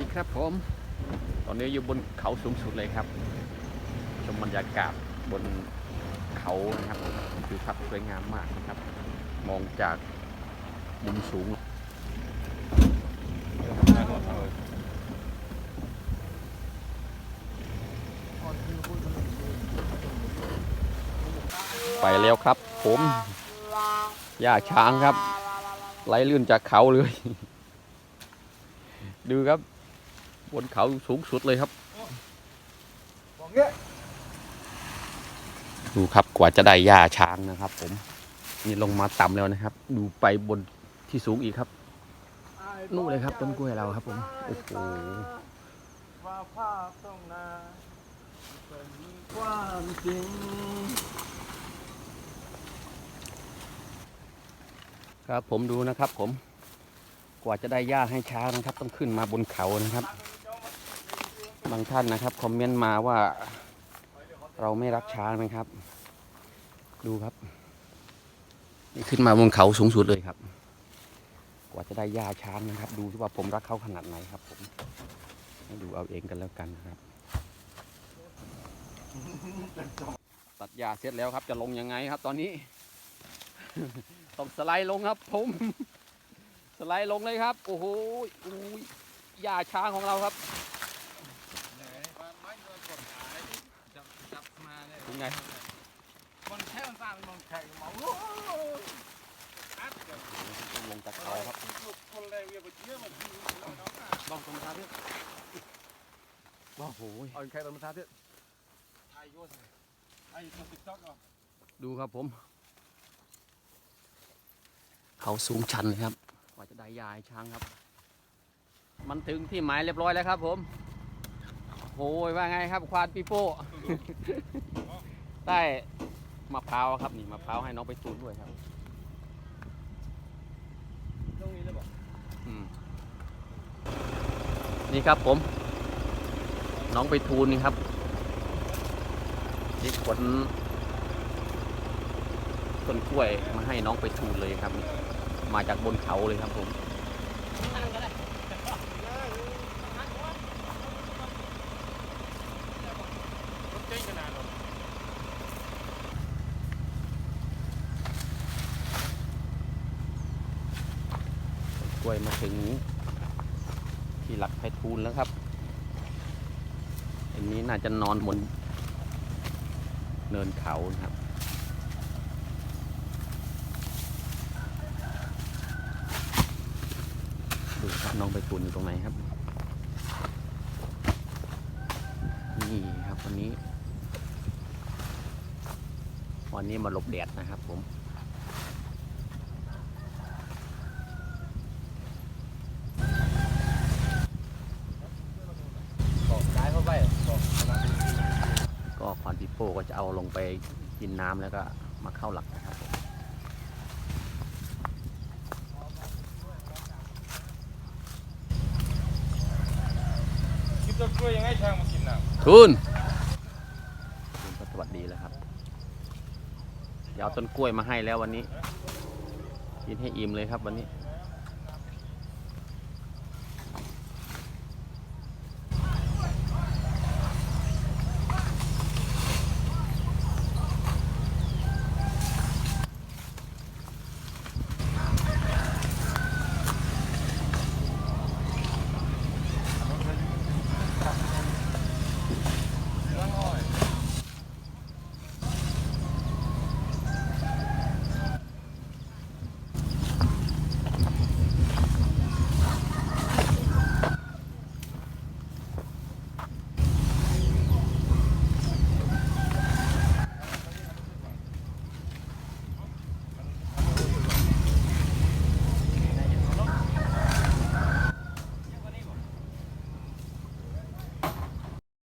ดีครับผม ตอนนี้อยู่บนเขาสูงสุดเลยครับ ชมบรรยากาศบนเขานะครับคือพัดสวยงามมากนะครับ มองจากมุมสูงไปแล้วครับ ผมย่าช้างครับไหลลื่นจากเขาเลย ดูครับ บนเขาสูงสุดเลยครับดูครับกว่าจะได้ย่าช้างนะครับ ผม นี่ลงมาต่ำแล้วนะครับ ดูไปบนที่สูงอีกครับนู่นเลยครับ ต้นกล้วยเราครับ ผมโอ้โหว่าภาพต้องนาเป็นความจริงครับผมดูนะครับ ผมกว่าจะได้หญ้าให้ช้างนะครับ ต้องขึ้นมาบนเขานะครับ บางท่านนะครับคอมเมนต์มาว่าเราไม่รักช้างนะครับ ดูครับ นี่ขึ้นมาบนเขาสูงสุดเลยครับ กว่าจะได้หญ้าช้างนะครับ ดูว่าผมรักเขาขนาดไหนครับผมให้ดูเอาเองกันแล้วกันนะครับ ตัดหญ้าเสร็จแล้วครับ จะลงยังไงครับ ตอนนี้ ต้องสไลด์ลงครับ ผม สไลด์ลงเลยครับ โอ้โหอุ้ยหญ้าช้างของเราครับ ไม่โดนกดหายจับจับมาเลย เป็น ไงมันแค่มันสร้างมันแข็งเมาอัดกันต้องลงจากเขาครับคนแรงเวียบเยอะมันคือเราเนาะลองตรงท้าพี่โอ้โหเอาแค่ตรงท้าที่ไอ้ยุ่นไอ้ตัวติ๊กต็อกอะดูครับผม เขาสูงชันเลยครับกว่าจะได้ยาให้ช้างครับ มันถึงที่หมายเรียบร้อยแล้วครับผมโอ้ยว่าไงครับควานปีโป้ ได้มะพร้าวครับนี่มะพร้าวให้น้องไปตูนด้วยครับตรงนี้เลยบอกอืมนี่ครับผม น้องไปทูนนี่ครับนี่ขนต้นกล้วยมาให้น้องไปทูนเลยครับนี่มาจากบนเขาเลยครับผม รถเจ๊งขนาดนั้น กล้วยมาถึงที่หลักไพทูลแล้วครับอันนี้น่าจะนอนบนเนินเขานะครับดูครับน้องไปทูลอยู่ตรงไหนครับ นี่ครับวันนี้ วันนี้มาหลบแดดนะครับผม บอกย้ายเข้าไปบอกกำลัง ก็ ก้ก็จะเอาลงไปกินน้ำแล้วก็มาเข้าหลักนะครับคิดจะช่วยยังไงช่างมากินน้ำทุนคุณก็สวัสดีแล้วครับเดี๋ยวเอาต้นกล้วยมาให้แล้ววันนี้ กินให้อิ่มเลยครับวันนี้